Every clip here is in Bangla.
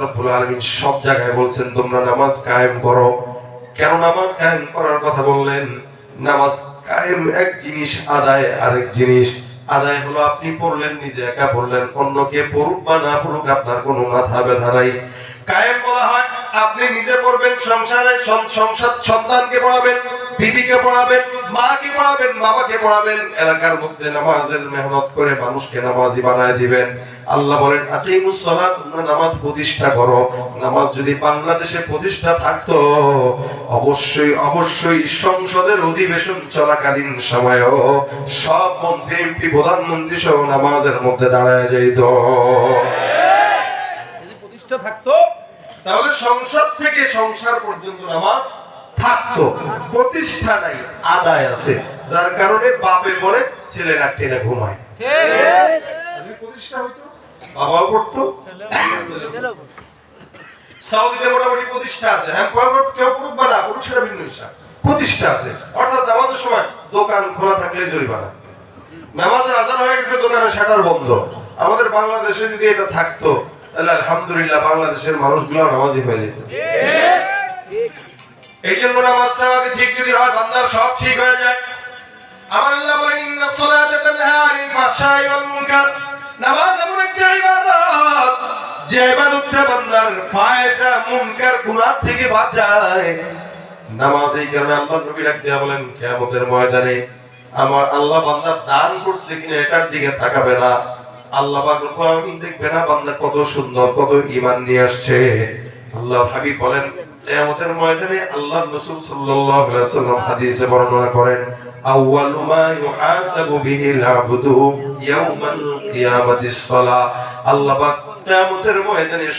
রব্বুল আলামিন সব জায়গায় বলছেন, তোমরা নামাজ কায়েম করো। কেন নামাজ কায়েম করার কথা বললেন? নামাজ কায়েম এক জিনিস, আদায় আরেক জিনিস। আদায় হলো আপনি পড়লেন, নিজে একা পড়লেন। অন্যকে পড়ুক বা না পড়ুক আপনার কোনো মাথা ব্যথা নাই। কায়েম বলা হয়। আপনি নিজে পড়বেন, সংসারে সংসার সন্তানকে পড়াবেন, বিবিকে পড়াবেন, মাকে পড়াবেন, বাবাকে পড়াবেন, এলাকার মধ্যে নামাজের মেহনত করে মানুষকে নামাজি বানায় দিবেন। আল্লাহ বলেন, আকিমুস সালাত, তোমরা নামাজ প্রতিষ্ঠা করো। নামাজ যদি বাংলাদেশে প্রতিষ্ঠা থাকতো, অবশ্যই অবশ্যই সংসদের অধিবেশন চলাকালীন সময়ও সব মন্ত্রী, এমপি, প্রধানমন্ত্রী সহ নামাজের মধ্যে দাঁড়ায় যেত যদি প্রতিষ্ঠা থাকতো তাহলে সংসদ থেকে সংসার পর্যন্ত নামাজ থাকতো। প্রতিষ্ঠা নাই, আদায় আছে। যার কারণে বাপে পরে ছেলেরা টেনে ঘুমায়। প্রতিষ্ঠা হইতো হ্যাঁ প্রতিষ্ঠা আছে। অর্থাৎ আমাদের সময় দোকান খোলা থাকলে নামাজের হয়ে গেছে শাটার বন্ধ। আমাদের বাংলাদেশে যদি এটা থাকতো তাহলে আলহামদুলিল্লাহ বাংলাদেশের মানুষগুলো নামাজি হয়ে যেত। এই জন্য নামাজটা আগে ঠিক যদি হয়, বান্দার সব ঠিক হয়ে যায়। আমার আল্লাহ ওয়াল মুনকার। নামাজ এমন একটা ইবাদত, যে ইবাদতটা বান্দার ফাহশা, মুনকার গুনাহ থেকে বাঁচায়। নামাজ এই কারণে আল্লাহ নবী ডাক দিয়া বলেন, কিয়ামতের ময়দানে আমার আল্লাহ বান্দা দান করছে কিনা এটার দিকে তাকাবে না। আল্লাহ দেখবে না, বান্দা কত সুন্দর, কত ঈমান নিয়ে আসছে। আল্লাহ বলেন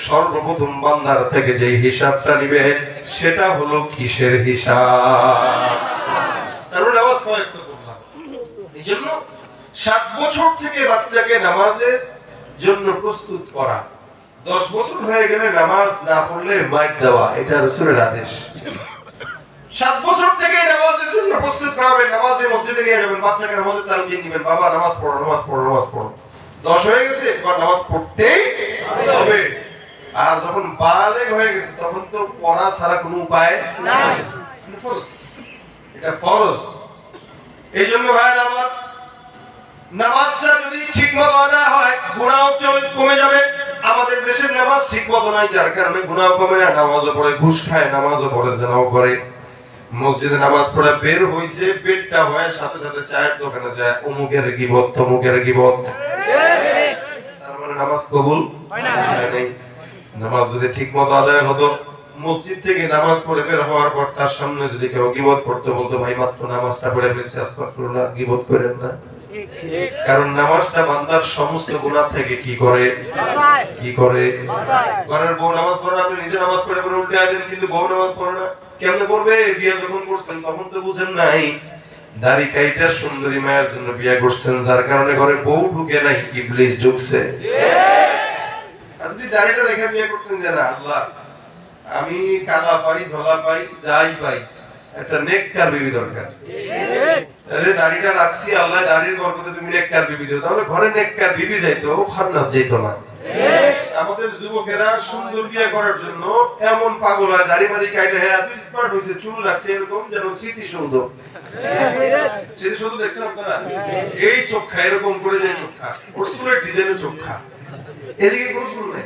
সর্বপ্রথম বান্দার থেকে যে হিসাবটা নিবে, সেটা হলো কিসের হিসাব? কয়েকটা করলাম এই জন্য সাত বছর থেকে বাচ্চাকে নামাজের জন্য প্রস্তুত করা। দশ বছর হয়ে গেলে নামাজ না পড়লে মাইক দেওয়া এটা রসুলের আদেশ। সাত বছর থেকে নামাজের জন্য প্রস্তুত করাবেন নামাজে মসজিদে নিয়ে যাবেন বাচ্চাকে নামাজের তালিম দিবেন বাবা নামাজ পড়ো নামাজ পড়ো নামাজ পড়ো। দশ হয়ে গেছে এবার নামাজ পড়তেই হবে। আর যখন বালেগ হয়ে গেছে তখন তো পড়া ছাড়া কোনো উপায় নাই। এটা ফরজ। এই জন্য ভাই আমার নামাজটা যদি ঠিক মতো আদায় হয় গুণাও কমে যাবে। আমাদের দেশের নামাজ ঠিক মতো নাই যার কারণে গুণাও কমে না নামাজও পড়ে ঘুষ খায় নামাজও পড়ে জেনাও করে। মসজিদে নামাজ পড়ে বের হইছে পেটটা হয় সাথে সাথে চায়ের দোকানে যায় অমুকের গিবত তমুকের গিবত। তার মানে নামাজ কবুল নামাজ যদি ঠিক মতো আদায় হতো মসজিদ থেকে নামাজ পড়ে বের হওয়ার পর তার সামনে যদি কেউ গিবত করতে বলতো ভাই মাত্র নামাজটা পড়ে ফেলছে আস্তাগফিরুল্লাহ গিবত করেন না। কারণ নামাজটা বান্দার সমস্ত গুনাহ থেকে কি করে? কি করে? ঘরের বউ নামাজ পড়ে আপনি নিজে নামাজ পড়ে পড়ে উল্টে আসেন কিন্তু বউ নামাজ পড়ে না। কেমনে পড়বে? বিয়ে যখন করছেন তখন তো বুঝেন নাই। দাড়ি কাইটা সুন্দরী মায়ের জন্য বিয়ে করছেন যার কারণে ঘরে বউ ঢুকে নাই ইবলিস ঢুকছে। আর যদি দাড়িটা রেখে বিয়ে করতেন যে না আল্লাহ আমি কালা পাই ধলা পাই যাই পাই একটা নেককার বিবি দরকার। তাহলে দাড়িটা রাখছি, আল্লাহ দাড়ির বরকতে তুমি নেককার বিবি দিও। তাহলে ঘরে নেককার বিবি যাইতো খান্নাস যাইতো না। আমাদের যুবকেরা সুন্দর বিয়ে করার জন্য এমন পাগল হয়, দাড়ি মারি কাটে হ্যাঁ এত স্মার্ট হয়েছে চুল রাখছে, এরকম যেন স্মৃতিসৌধ। স্মৃতিসৌধ দেখছেন আপনারা? এই চোখা এরকম করে যে চোখা ওর চুলের ডিজাইনের চোখা এদিকে কোনো চুল নাই।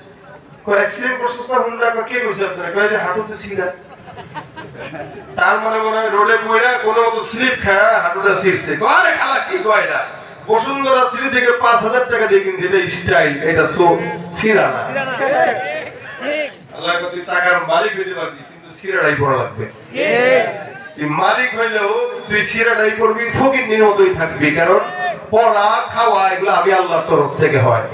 কয় অ্যাক্সিডেন্ট করছিস না হুন্ডা কে কইছে আপনারা? কয় যে হাঁটুতে সিরা তার মানে মনে হয় রোডে পড়া কোনো মতো স্লিপ খায় হাঁটুটা ছিঁড়ছে কয় খালা কি কয় এটা? বসুন্ধরা সিঁড়ি থেকে পাঁচ হাজার টাকা দিয়ে কিনছে এটা স্টাইল এটা সো ছিঁড়া না। আল্লাহ তুই টাকার মালিক হইতে পারবি কিন্তু সিরাটাই পড়া লাগবে। তুই মালিক হইলেও তুই সিরাটাই করবি ফকির মতোই থাকবি কারণ পড়া খাওয়া এগুলো আমি আল্লাহর তরফ থেকে হয়।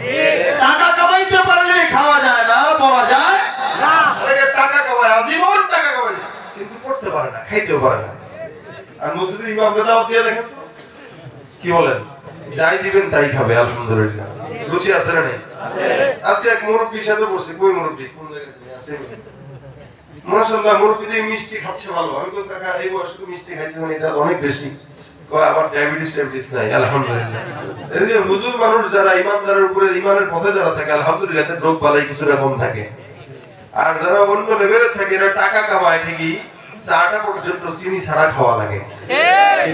টাকা কামাইতে পারলে খাওয়া যায়। পড়া যায় অনেকে টাকা কামায় পারে না খাইতেও পারে না। আর মসজিদের ইমামকে দাওয়াত দিয়ে দেখেন কি বলেন? যাই দিবেন তাই খাবে আলহামদুলিল্লাহ। রুচি আছে না নেই? আজকে এক মুরব্বীর সাথে বসে কই মুরব্বী? কোন জায়গায়? আছে মাশাআল্লাহ মুরব্বী দিয়ে মিষ্টি খাচ্ছে ভালো। আমি তো কাকা এই বয়সে মিষ্টি খাইছে মানে এটা অনেক বেশি। ডায়াবেটিস ডায়াবেটিস নাই আলহামদুলিল্লাহ। এই হুজুর মানুষ যারা ইমানদারের উপরে ইমানের পথে যারা থাকে আলহামদুলিল্লাহ রোগ বালাই কিছুটা কম থাকে। আর যারা অন্য লেভেলে থাকে এরা টাকা কামায় ঠিকই চাটা পর্যন্ত চিনি ছাড়া খাওয়া লাগে।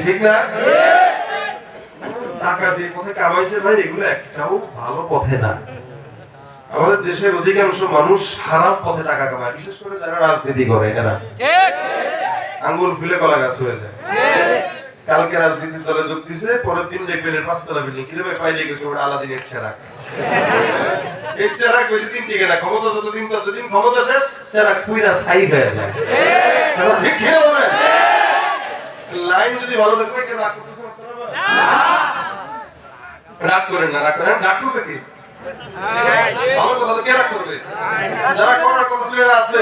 ঠিক। না? টাকা যে পথে কামাইছে ভাই এগুলো একটাও ভালো পথে না। আমাদের দেশের অধিকাংশ মানুষ হারাম পথে টাকা কামায় বিশেষ করে যারা রাজনীতি করে এরা। আঙ্গুল ফুলে কলা গাছ হয়ে যায়। কালকে রাজনীতির দলে যোগ দিছে, পরের দিন দেখবেন এর পাঁচতলা বিল্ডিং কিরে ভাই পাইলে গেছে ওটা আলাদিনের চেরাক এই চেরাক বেশি দিন টিকে না, ক্ষমতা ক্ষমতা শেষ চেরাক পুইরা ছাই ঠিক কিনা বলেন লাইন যদি ভালো থাকবে করতেছে আপনারা? রাগ করেন না, রাগ করেন। রাগ কি? ভালো কথা কে রাগ করবে? যারা এরা আছে।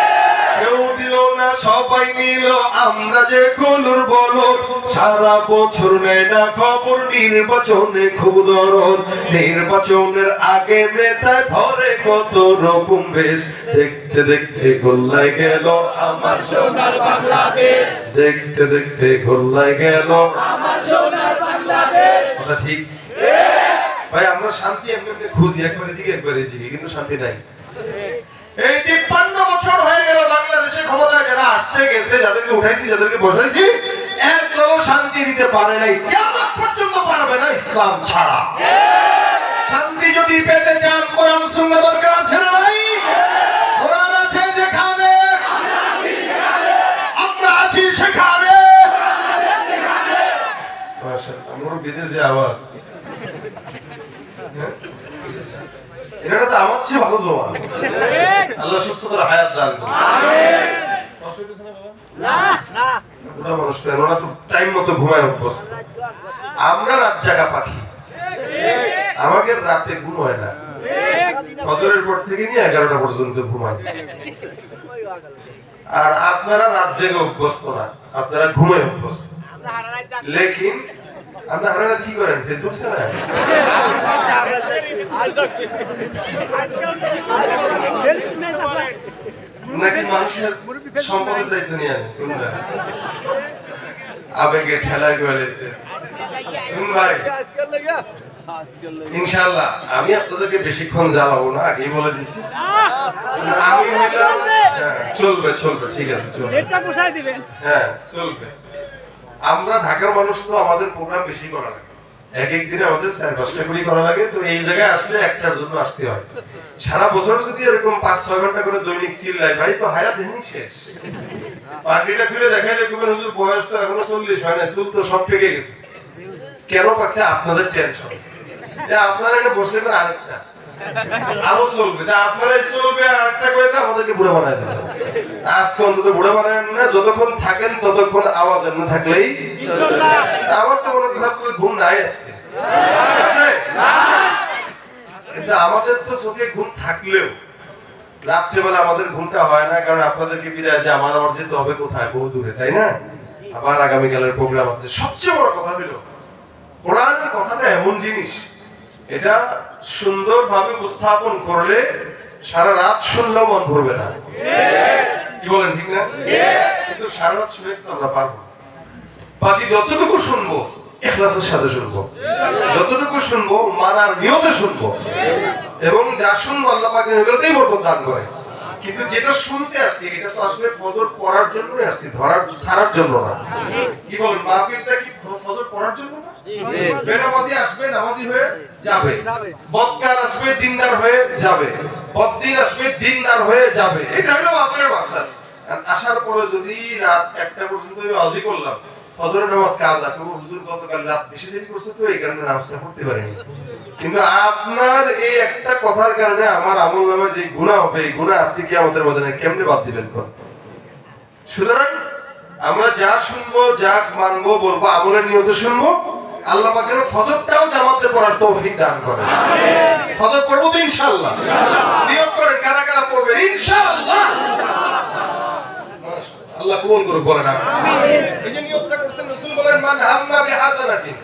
সবাই নিল আমরা যে কলুর বলো। সারা বছর নেয় না খবর, নির্বাচনে খুব দরদ। নির্বাচনের আগে নেতা ধরে কত রকম বেশ। দেখতে দেখতে গোল্লায় গেল আমার সোনার বাংলাদেশ। দেখতে দেখতে গোল্লায় গেল আমার সোনার বাংলাদেশ। ঠিক? ভাই, আমরা শান্তি এমনি খুঁজি, একবারে দিকে একবারে কিন্তু শান্তি নাই। এই তিপ্পান্ন বছর হয়ে গেল বাংলাদেশে ক্ষমতায় যারা আসছে গেছে যাদেরকে উঠাইছি যাদেরকে বসাইছি একদম শান্তি দিতে পারে নাই। কেমন পর্যন্ত পারবে না ইসলাম ছাড়া। শান্তি যদি পেতে চান কোরআন শূন্য দরকার আছে না নাই? কোরআন আছে যেখানে। আমরা আছি সেখানে। আমার বিদেশে আওয়াজ। হ্যাঁ? তো আমার চেয়ে ভালো জমা আল্লাহ সুস্থতার হায়াত দান করুন। বুড়া মানুষ তো, ওরা তো টাইম মতো ঘুমায় অভ্যস্ত। আমরা রাত জাগা পাখি। আমাকে রাতে ঘুম হয় না। ফজরের পর থেকে নিয়ে এগারোটা পর্যন্ত ঘুমাই। আর আপনারা রাত জেগে অভ্যস্ত না আপনারা ঘুমায় অভ্যস্ত। লেকিন আপনি আপনারা কি করেন? ফেসবুক চালান নাকি মানুষের সম্পদের দায়িত্ব নিয়ে আবেগে খেলায় গেলেছে ভাই। ইনশাআল্লাহ আমি আপনাদেরকে বেশিক্ষণ জ্বালাবো না আগেই বলে দিছি। আমি হ্যাঁ, চলবে চলবে ঠিক আছে চলবে। হ্যাঁ চলবে। আমরা ঢাকার মানুষ তো আমাদের প্রোগ্রাম বেশি করা লাগে। দিনে আমাদের চার পাঁচটা করে লাগে, তো এই জায়গায় আসলে একটার জন্য আসতে হয়। সারা বছর যদি এরকম পাঁচ, ছয় ঘণ্টা করে দৈনিক সিল লাই ভাই, তো হায়াত শেষ। পার্টিটা খুলে দেখাইলে তুমি হুজুর, বয়স তো এখনও চল্লিশ হয় না চুল তো সব পেকে গেছে। কেন পাচ্ছে আপনাদের টেনশন আপনারা এটা বসলে আরেকটা আরও চলবে। তা আপনারা চলবে আর একটা আমাদেরকে বানায় দিচ্ছে আজকে অন্তত বানায় না, যতক্ষণ থাকেন ততক্ষণ আওয়াজ থাকলেই আমার তো মনে হচ্ছে আপনাদের ঘুম নাই আজকে। কিন্তু আমাদের তো চোখে ঘুম থাকলেও রাত্রেবেলা আমাদের ঘুমটা হয় না, কারণ আপনাদেরকে বিদায় যে আমার আবার যেতে হবে কোথায়? বহু দূরে, তাই না? আবার আগামীকালের প্রোগ্রাম আছে। সবচেয়ে বড় কথা হলো, কোরআনের কথাটা এমন জিনিস এটা সুন্দরভাবে উপস্থাপন করলে সারা রাত শুনলেও মন ভরবে না। কি বলেন, ঠিক না? কিন্তু সারা রাত শুনে আমরা পারব। বাকি যতটুকু শুনব সাথে শুনব। যতটুকু শুনব শুনব। এবং যা শুনব আল্লাহ বরকত দান করে। কিন্তু যেটা শুনতে আসছি এটা তো আসলে ফজর পড়ার জন্যই আসছি ধরার ছাড়ার জন্য না। কি বলেন মাহফিলটা কি ফজর পড়ার জন্য না? বেনামাজি আসবে নামাজি হয়ে যাবে। বদকার আসবে দিনদার হয়ে যাবে। বদ্দিন আসবে দিনদার হয়ে যাবে। এটা হলো আপনার মাসাল আসার পরে যদি রাত একটা পর্যন্ত ওয়াজি করলাম ফজরের নামাজ হুজুর গতকাল রাত বেশি দেরি করছে তো এই কারণে নামাজটা পড়তে কিন্তু আপনার এই একটা কথার কারণে আমার আমল নামে যে গুণা হবে, এই গুণা আপনি কি আমাদের কেমনে বাদ দিবেন সুতরাং আমরা যা শুনব, যা মানবো, বলব, আমলের নিয়ত শুনব, আল্লাহ পাকের ফজরটাও জামাতে পড়ার তৌফিক দান করে ফজর পড়ব তো ইনশাআল্লাহ। নিয়ত করেন, কারা কারা পড়বেন? ইনশাআল্লাহ। আল্লাহ কবুল করুক বলেন এই যে নিয়তটা করছেন রাসূল বলেন মান হাম্মা বিহাসানাতিন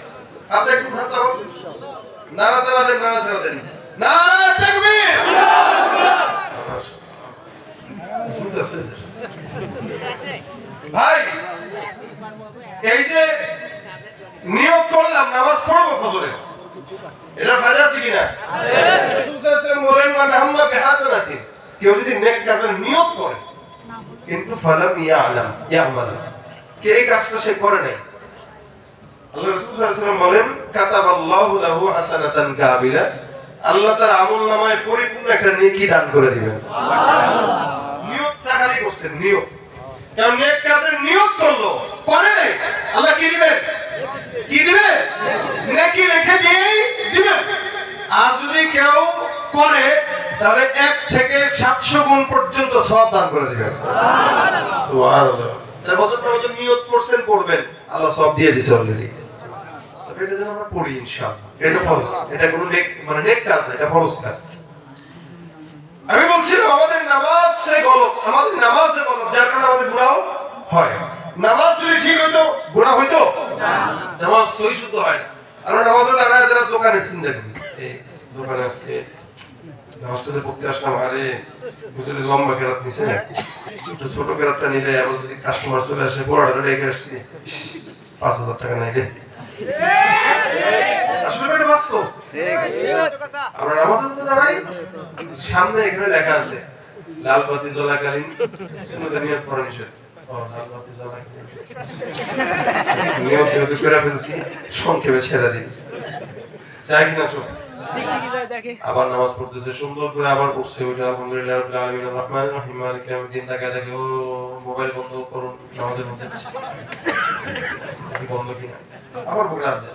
আপনি একটু ভাবতে হবে নারা সারা দেন নারা সারা দেন। নারা তাকবীর! ভাই এই যে নিয়োগ করলাম নামাজ পড়ব ফজরে। এটা ফায়দা আছে কিনা? রাসূল সাল্লাল্লাহু আলাইহি ওয়াসাল্লাম বলেন মান হাম্মা কেউ যদি নেক কাজের নিয়ত করে কিন্তু ফালাম ইয়ালাম ইয়ামাল কে এই কাজটা সে করে নাই? আল্লাহ রাসূল সাল্লাল্লাহু আলাইহি বলেন কাতাবাল্লাহু লাহু হাসানাতান কাবিলা আল্লাহ তার আমল নামায় পরিপূর্ণ একটা নেকি দান করে দিবেন। নিয়তটা খালি করছেন নিয়ত কারণ নেক কাজের নিয়ত করল। করে নাই? আল্লাহ কি দিবেন? কি দিবে নেকি রেখে দিয়েই দিবেন। আর যদি কেউ করে তাহলে এক থেকে সাতশো গুণ পর্যন্ত সব দান করে দিবেন। বছরটা বছর নিয়ত করছেন করবেন। আল্লাহ সব দিয়ে দিছে অলরেডি এটা যেন আমরা পড়ি ইনশাআল্লাহ। এটা ফরজ। এটা কোনো নেক মানে নেক কাজ না এটা ফরজ কাজ। আমি বলছিলাম আমাদের নামাজ আমাদের নামাজ যার কারণে আমাদের গুনাহ হয়। নামাজ যদি ঠিক হইতো গুনাহ হইতো? নামাজ সহি শুদ্ধ হয় না। আমরা নামাজে দাঁড়ায় যারা দোকানে চিন্তা করি। দোকানে আজকে নামাজটা পড়তে আসলাম, আরে লম্বা কেরাত নিছে। একটু ছোট কেরাতটা নিলে আবার যদি কাস্টমার চলে আসে বড়টা রেখে আসছি। পাঁচ হাজার টাকা নাই রে। সামনে এখানে লেখা আছে সংক্ষেপে ছেড়ে দিন চাই কিনা চোখ আবার নামাজ পড়তেছে, সুন্দর করে আবার পড়ছে ওইটা, আলহামদুলিল্লাহ আলামিন মালিক ইয়াউমিদ্দিন, তাকায় দেখে, ও, মোবাইল বন্ধ করুন, নামাজের মধ্যে বন্ধ কিনা? আবার আসছে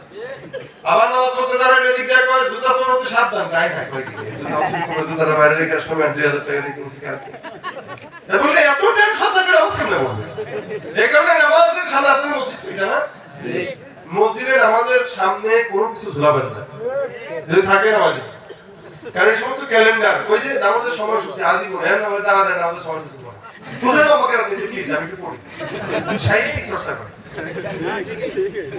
আবার নামাজ পড়তে দাঁড়াবে এদিক দিয়ে জুতা সাবধান, গায়ে জুতাটা বাইরে রেখে আসলাম দুই হাজার টাকা দিয়ে কিনছি কালকে। এত থাকে নামাজ কারণে নামাজের সালাতের মসজিদ না? মসজিদে আমাদের সামনে কোনো কিছু ঝুলাবেন না। যদি থাকে নামাজে। কারণ সমস্ত ক্যালেন্ডার, ওই যে নামাজের সময়সূচি আজই মনে হয় নামাজে দাঁড়া দেয় নামাজের সময়সূচি বুঝলেন আমাকে রাখতে প্লিজ আমি একটু পড়ি। শারীরিক চর্চা করি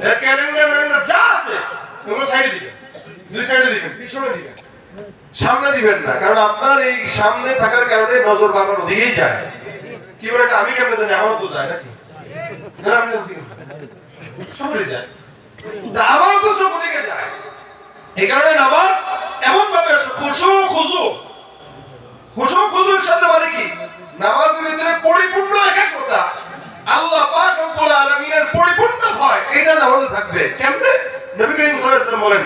এর ক্যালেন্ডার ম্যালেন্ডার যা আছে ওগুলো সাইডে দিবেন দুই সাইডে দিবেন, পিছনে দিবেন। সামনে দিবেন না, কারণ আপনার এই সামনে থাকার কারণে নজর বাবার দিকেই যায়। কি বলে আমি কেমনে জানি? আমার তো যায় নাকি? না, আমি সবাই যায়। কিন্তু আমারও তো চোখ দিকে যায় এই কারণে নামাজ এমন ভাবে খুশু খুশু খুশু খুশুর সাথে মানে কি নামাজের ভিতরে পরিপূর্ণ একাগ্রতা আল্লাহ পাক রব্বুল আলামিনের পরিপূর্ণ ভয় এটা নামাজে থাকবে কেমনে নবী করিম সাল্লাল্লাহু আলাইহি ওয়াসাল্লাম বলেন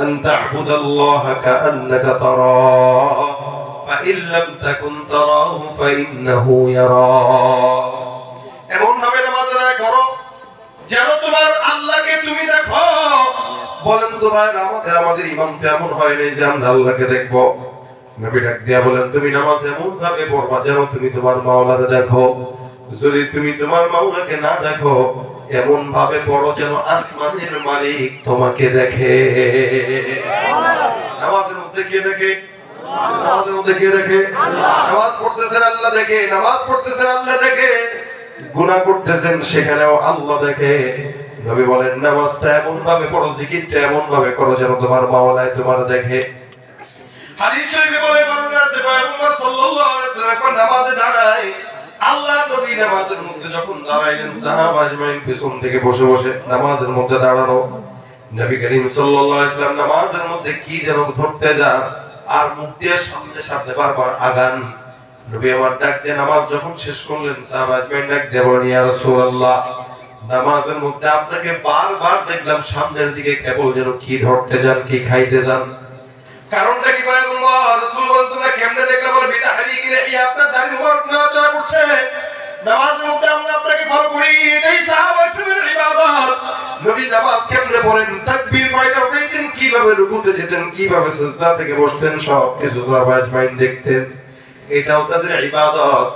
আন তা'বুদাল্লাহা কাআন্নাকা তারাহু فإن لم تكن تراه فإنه يراك যেন তোমার আল্লাহকে তুমি দেখো। বলেন তো ভাই আমাদের আমাদের ইমাম তো হয় নাই যে আমরা আল্লাহকে দেখব। নবী ডাক দিয়া বলেন, তুমি নামাজ এমন ভাবে পড়বা যেন তুমি তোমার মাওলাকে দেখো। যদি তুমি তোমার মাওলাকে না দেখো, এমন ভাবে পড়ো যেন আসমানের মালিক তোমাকে দেখে। নামাজের মধ্যে কে দেখে? নামাজের মধ্যে কে দেখে? নামাজ পড়তেছেন আল্লাহ দেখে, নামাজ পড়তেছেন আল্লাহ দেখে। গুনাহ করতেছেন সেখানেও আল্লাহ দেখে। নবী বলেন, নামাজটা এমন ভাবে পড়ো, জিকিরটা এমন ভাবে করো যেন তোমার মাওলায় তোমার দেখে। হাদিস শরীফে বলে বর্ণনা আছে, পয়গম্বর সাল্লাল্লাহু আলাইহি ওয়াসাল্লাম যখন নামাজে দাঁড়ায়, আল্লাহর নবী নামাজের মধ্যে যখন দাঁড়াইলেন, সাহাবা আজমাইন পিছন থেকে বসে বসে নামাজের মধ্যে দাঁড়ানো নবী করিম সাল্লাল্লাহু আলাইহি ওয়াসাল্লাম নামাজের মধ্যে কি যেন ধরতে যান, আর মুখ সামনে সামনে বারবার আগান। নবী আমার ডাক দিয়ে নামাজ যখন শেষ করলেন ডাক রাসূলুল্লাহ, নামাজের মধ্যে আপনাকে বারবার দেখলাম, সামনের দিকে কেবল যেন কি ধরতে যান, কি খাইতে যান। কারণটা কি পয়গম্বর রাসূল বলেন, তোমরা কেমনে দেখলে বলে বিদা হারিয়ে এই আপনার দাড়ি মুবারক নড়াচড়া করছে? নামাজের মধ্যে আমরা আপনাকে ফলো করি এটাই ইবাদত। নবী নামাজ কেমনে পড়েন? তাকবীর কয়টা উঠাইতেন? কীভাবে রুকুতে যেতেন? কীভাবে সিজদা থেকে বসতেন? সব কিছু দেখতেন। এটাও তাদের ইবাদত।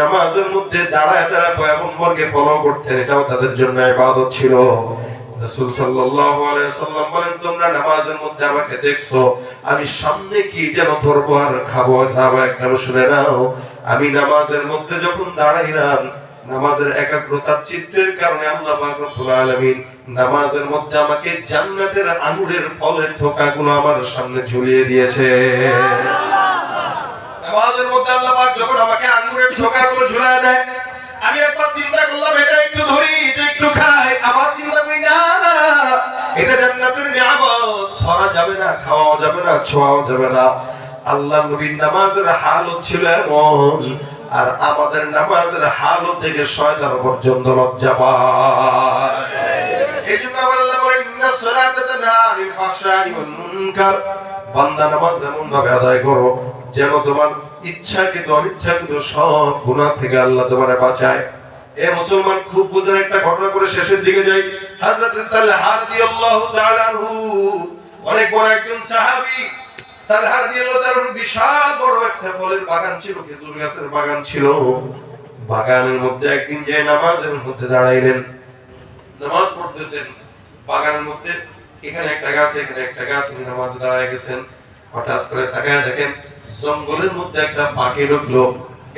নামাজের মধ্যে দাঁড়ায় দাঁড়ায় পয়গম্বরকে ফলো করতেন, এটাও তাদের জন্য ইবাদত ছিল। আমি সামনে কি যেন ধরবো আর খাব? সাহাবা শুনে, নাও, আমি নামাজের মধ্যে যখন দাঁড়াইলাম, নামাজের একাগ্রতার চিত্রের কারণে আল্লাহ নামাজের মধ্যে আমাকে জান্নাতের আঙুরের ফলের থোকাগুলো আমার সামনে ঝুলিয়ে দিয়েছে। নামাজের মধ্যে আল্লাহ পাক যখন আমাকে আঙ্গুরের ঠোকাগুলো ঝুলায় দেয়, আমি একবার চিন্তা করলাম, এটা একটু ধরি, এটা একটু খাই। আবার চিন্তা করি, না না, এটা জান্নাতের নিয়ামত। ধরা যাবে না, খাওয়াও যাবে না, ছোঁয়াও যাবে না। আল্লাহ নবীর নামাজের হালত ছিল এমন, আর আমাদের নামাজের হালত থেকে শয়তান পর্যন্ত লজ্জা পায়। এই আমার আল্লাহ বলেন, ইন্না সালাতা তানহা আনিল ফাহশাই ওয়াল মুনকার। বান্দা নামাজ এমন ভাবে আদায় করো যেন তোমার ইচ্ছাকৃত অনিচ্ছাকৃত সব গুনাহ থেকে আল্লাহ তোমারে বাঁচায়। এ মুসলমান, খুব বুঝেন একটা ঘটনা করে শেষের দিকে যাই। ফলের বাগান ছিল, খেজুর গাছের বাগান ছিল। বাগানের মধ্যে একদিন যে দাঁড়াইলেন, নামাজ পড়তেছেন। বাগানের মধ্যে এখানে একটা গাছ, এখানে একটা গাছ দাঁড়ায় গেছেন। হঠাৎ করে তাকায় দেখেন জঙ্গলের মধ্যে একটা পাখি ঢুকলো।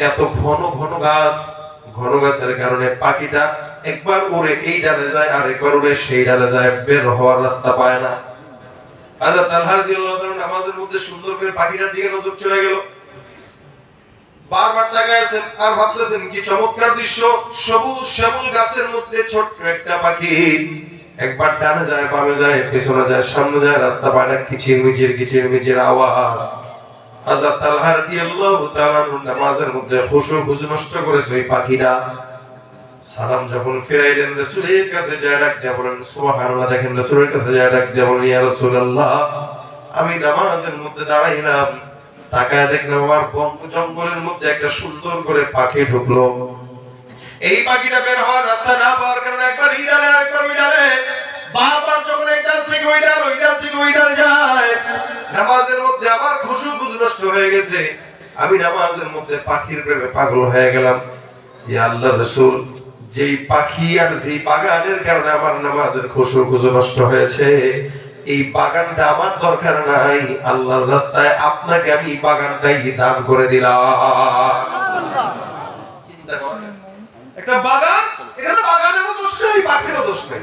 এত ঘন ঘন গাছ। ঘন গাছের কারণে পাখিটা একবার উড়ে এই ডালে যায়, আর একবার উড়ে সেই ডালে যায়, বের হওয়ার রাস্তা পায় না। আচ্ছা তালহার মধ্যে সুন্দর করে পাখিটার দিকে নজর চলে গেল। বারবার তাকায় আছেন আর ভাবতেছেন, কি চমৎকার দৃশ্য। সবুজ শ্যামল গাছের মধ্যে ছোট্ট একটা পাখি। একবার ডানে যায়, বামে যায়, পেছনে যায়, সামনে যায়, রাস্তা না কিচির মিচির কিচির মিচির আওয়াজ। হযরত তালহা রাদিয়াল্লাহু তাআলা নামাজের মধ্যে খুশু খুশু নষ্ট করেছে ওই পাখিটা। সালাম যখন ফিরাইলেন, রাসূলের কাছে যায় ডাক দিয়ে বলেন, সুবহানাল্লাহ, দেখেন রাসূলের কাছে যায় ডাক দিয়ে বলেন, ইয়া রাসূলুল্লাহ, আমি নামাজের মধ্যে দাঁড়াইলাম। তাকায় দেখলাম আমার জঙ্গলের মধ্যে একটা সুন্দর করে পাখি ঢুকলো। এই পাখিটা বের হওয়ার রাস্তা না পাওয়ার কারণে একবার এই ডালে একবার ওই ডালে বারবার যখন এই থেকে ওই ডাল ওই ডাল থেকে ওই ডাল যায় নামাজের মধ্যে আমার খুশু নষ্ট হয়ে গেছে। আমি নামাজের মধ্যে পাখির প্রেমে পাগল হয়ে গেলাম। ইয়া আল্লাহ রসুল যেই পাখি আর যেই বাগানের কারণে আমার নামাজের খুশু খুশু নষ্ট হয়েছে এই বাগানটা আমার দরকার নাই। আল্লাহর রাস্তায় আপনাকে আমি বাগানটাই দান করে দিলাম। একটা বাগান এখানে বাগানেরও দোষ নেই পাখিরও দোষ নেই।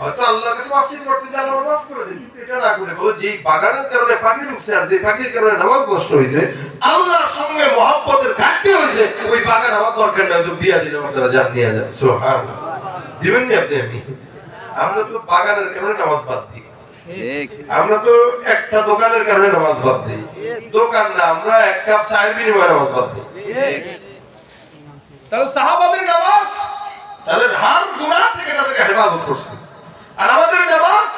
হয়তো আল্লাহর কাছে মাফ চাইতে পারতেন যে আল্লাহ মাফ করে দিন কিন্তু এটা না করে বলো যে বাগানের কারণে পাখি ঢুকছে আর যে পাখির কারণে নামাজ নষ্ট হয়েছে আল্লাহর সঙ্গে মহব্বতের ঘাটতি হয়েছে ওই বাগান আমার দরকার না যোগ দিয়া দিলে আপনারা যান নিয়ে যান। সোহান দিবেন নি আপনি? আমি আমরা তো বাগানের কারণে নামাজ বাদ দিই। আমরা তো একটা দোকানের কারণে নামাজ বাদ দিই। দোকান না আমরা এক কাপ চায়ের বিনিময়ে নামাজ বাদ দিই। তাহলে সাহাবাদের নামাজ তাদের হার গুণা থেকে তাদেরকে হেফাজত করছে। আমাদের নামাজ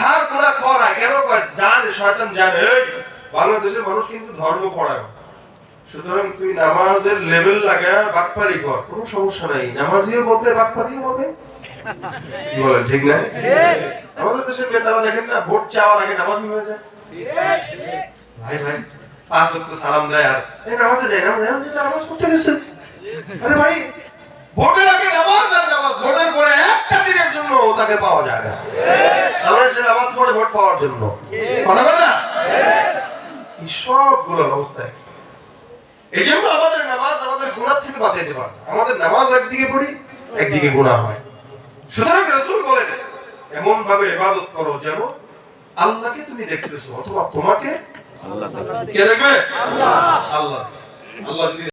হার গুণা করায় কেন জানে শয়তান জানে। বাংলাদেশের মানুষ কিন্তু ধর্ম পড়ায়। সুতরাং তুই নামাজের লেভেল লাগা বাটপারি কর, কোনো সমস্যা নাই। নামাজিও বলবে, বাটপারিও হবে কি বলেন, ঠিক না? আমাদের দেশের নেতারা দেখেন না, ভোট চাওয়ার আগে নামাজি হয়ে যায়। ভাই ভাই, পাঁচ সালাম দেয় আর এই নামাজে যায়, নামাজ নামাজ পড়তে গেছে? আরে ভাই ভোটের আগে নামাজ আর নামাজ ভোটের পরে একটা দিনের জন্য তাকে পাওয়া যায় না। তাহলে সে নামাজ পড়ে ভোট পাওয়ার জন্য। কথা না? এই সবগুলোর অবস্থায় এই জন্য আমাদের নামাজ আমাদের গুণার থেকে বাঁচাইতে পারে আমাদের নামাজ একদিকে পড়ি একদিকে গুণা হয়। সুতরাং রসুল বলেন এমন ভাবে ইবাদত করো যেন আল্লাহকে তুমি দেখতেছো অথবা তোমাকে কে দেখবে? আল্লাহ। আল্লাহ যদি